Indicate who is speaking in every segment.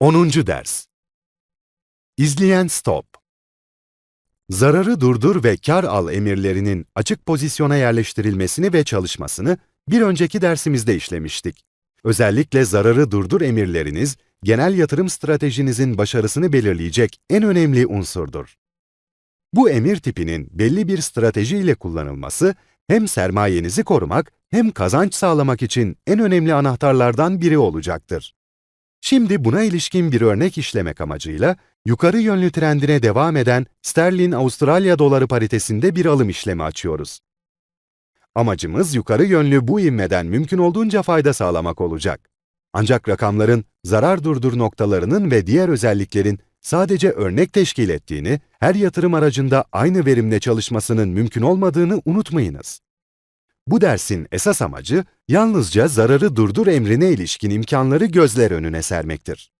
Speaker 1: 10. Ders İzleyen stop. Zararı durdur ve kar al emirlerinin açık pozisyona yerleştirilmesini ve çalışmasını bir önceki dersimizde işlemiştik. Özellikle zararı durdur emirleriniz, genel yatırım stratejinizin başarısını belirleyecek en önemli unsurdur. Bu emir tipinin belli bir strateji ile kullanılması, hem sermayenizi korumak hem kazanç sağlamak için en önemli anahtarlardan biri olacaktır. Şimdi buna ilişkin bir örnek işlemek amacıyla yukarı yönlü trendine devam eden sterlin-Avustralya doları paritesinde bir alım işlemi açıyoruz. Amacımız yukarı yönlü bu ivmeden mümkün olduğunca fayda sağlamak olacak. Ancak rakamların zarar durdur noktalarının ve diğer özelliklerin sadece örnek teşkil ettiğini, her yatırım aracında aynı verimle çalışmasının mümkün olmadığını unutmayınız. Bu dersin esas amacı, yalnızca zararı durdur emrine ilişkin imkanları gözler önüne sermektir.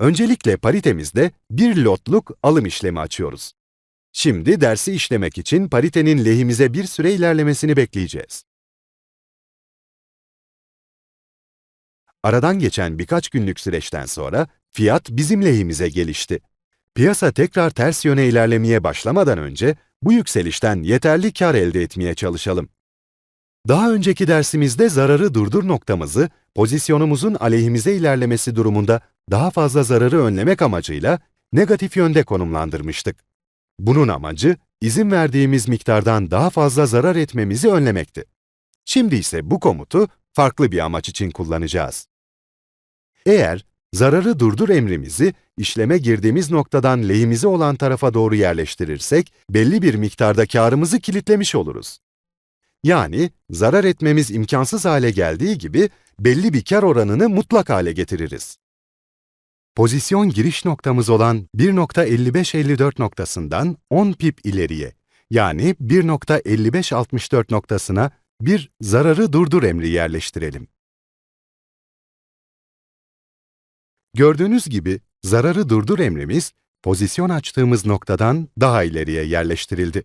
Speaker 1: Öncelikle paritemizde bir lotluk alım işlemi açıyoruz. Şimdi dersi işlemek için paritenin lehimize bir süre ilerlemesini bekleyeceğiz. Aradan geçen birkaç günlük süreçten sonra fiyat bizim lehimize gelişti. Piyasa tekrar ters yöne ilerlemeye başlamadan önce bu yükselişten yeterli kar elde etmeye çalışalım. Daha önceki dersimizde zararı durdur noktamızı, pozisyonumuzun aleyhimize ilerlemesi durumunda daha fazla zararı önlemek amacıyla negatif yönde konumlandırmıştık. Bunun amacı, izin verdiğimiz miktardan daha fazla zarar etmemizi önlemekti. Şimdi ise bu komutu farklı bir amaç için kullanacağız. Eğer zararı durdur emrimizi işleme girdiğimiz noktadan lehimize olan tarafa doğru yerleştirirsek, belli bir miktarda karımızı kilitlemiş oluruz. Yani zarar etmemiz imkansız hale geldiği gibi belli bir kar oranını mutlak hale getiririz. Pozisyon giriş noktamız olan 1.5554 noktasından 10 pip ileriye, yani 1.5564 noktasına bir zararı durdur emri yerleştirelim. Gördüğünüz gibi zararı durdur emrimiz, pozisyon açtığımız noktadan daha ileriye yerleştirildi.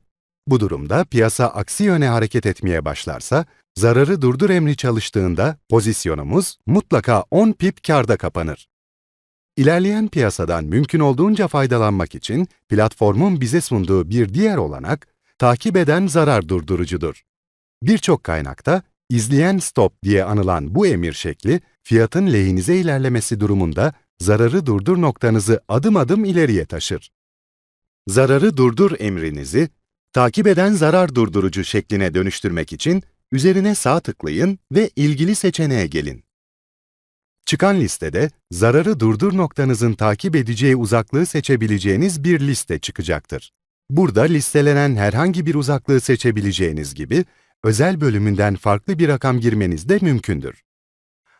Speaker 1: Bu durumda piyasa aksi yöne hareket etmeye başlarsa, zararı durdur emri çalıştığında pozisyonumuz mutlaka 10 pip karda kapanır. İlerleyen piyasadan mümkün olduğunca faydalanmak için platformun bize sunduğu bir diğer olanak, takip eden zarar durdurucudur. Birçok kaynakta izleyen stop diye anılan bu emir şekli, fiyatın lehinize ilerlemesi durumunda zararı durdur noktanızı adım adım ileriye taşır. Zararı durdur emrinizi takip eden zarar durdurucu şekline dönüştürmek için üzerine sağ tıklayın ve ilgili seçeneğe gelin. Çıkan listede zararı durdur noktanızın takip edeceği uzaklığı seçebileceğiniz bir liste çıkacaktır. Burada listelenen herhangi bir uzaklığı seçebileceğiniz gibi özel bölümünden farklı bir rakam girmeniz de mümkündür.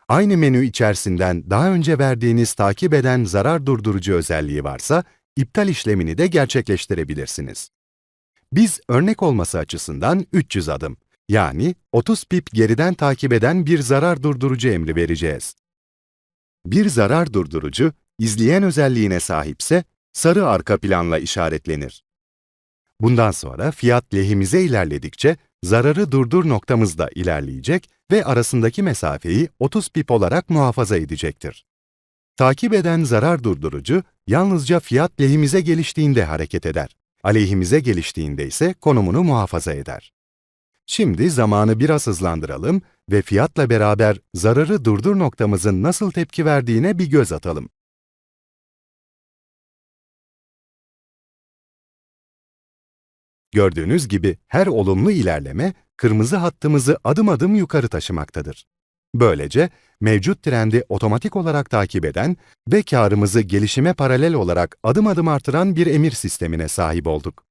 Speaker 1: Aynı menü içerisinden daha önce verdiğiniz takip eden zarar durdurucu özelliği varsa, iptal işlemini de gerçekleştirebilirsiniz. Biz örnek olması açısından 300 adım, yani 30 pip geriden takip eden bir zarar durdurucu emri vereceğiz. Bir zarar durdurucu, izleyen özelliğine sahipse, sarı arka planla işaretlenir. Bundan sonra fiyat lehimize ilerledikçe, zararı durdur noktamız da ilerleyecek ve arasındaki mesafeyi 30 pip olarak muhafaza edecektir. Takip eden zarar durdurucu, yalnızca fiyat lehimize geliştiğinde hareket eder. Aleyhimize geliştiğinde ise konumunu muhafaza eder. Şimdi zamanı biraz hızlandıralım ve fiyatla beraber zararı durdur noktamızın nasıl tepki verdiğine bir göz atalım. Gördüğünüz gibi her olumlu ilerleme, kırmızı hattımızı adım adım yukarı taşımaktadır. Böylece mevcut trendi otomatik olarak takip eden ve karımızı gelişime paralel olarak adım adım artıran bir emir sistemine sahip olduk.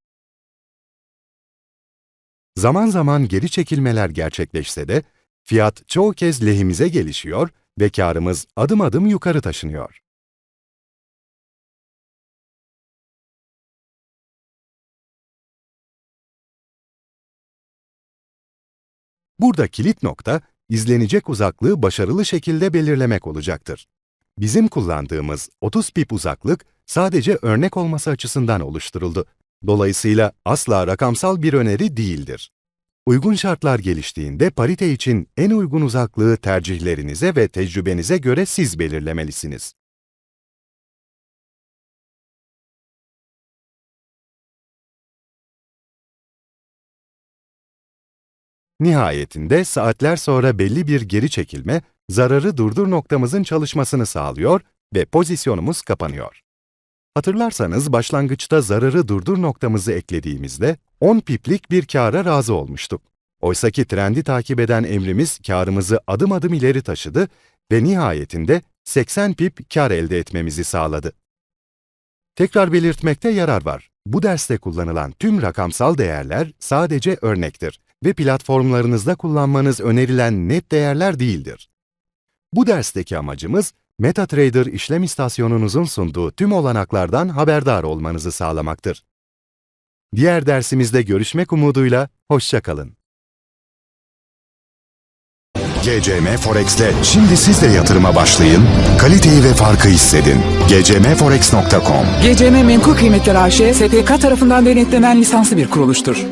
Speaker 1: Zaman zaman geri çekilmeler gerçekleşse de, fiyat çoğu kez lehimize gelişiyor ve karımız adım adım yukarı taşınıyor. Burada kilit nokta, izlenecek uzaklığı başarılı şekilde belirlemek olacaktır. Bizim kullandığımız 30 pip uzaklık sadece örnek olması açısından oluşturuldu. Dolayısıyla asla rakamsal bir öneri değildir. Uygun şartlar geliştiğinde parite için en uygun uzaklığı tercihlerinize ve tecrübenize göre siz belirlemelisiniz. Nihayetinde saatler sonra belli bir geri çekilme, zararı durdur noktamızın çalışmasını sağlıyor ve pozisyonumuz kapanıyor. Hatırlarsanız başlangıçta zararı durdur noktamızı eklediğimizde 10 piplik bir kâra razı olmuştuk. Oysaki trendi takip eden emrimiz kârımızı adım adım ileri taşıdı ve nihayetinde 80 pip kâr elde etmemizi sağladı. Tekrar belirtmekte yarar var. Bu derste kullanılan tüm rakamsal değerler sadece örnektir ve platformlarınızda kullanmanız önerilen net değerler değildir. Bu dersteki amacımız, MetaTrader işlem istasyonunuzun sunduğu tüm olanaklardan haberdar olmanızı sağlamaktır. Diğer dersimizde görüşmek umuduyla, hoşça kalın.
Speaker 2: GCM Forex'te şimdi siz de yatırıma başlayın, kaliteyi ve farkı hissedin. gcmforex.com
Speaker 3: GCM Menkul Kıymetler AŞ, SPK tarafından denetlenen lisanslı bir kuruluştur.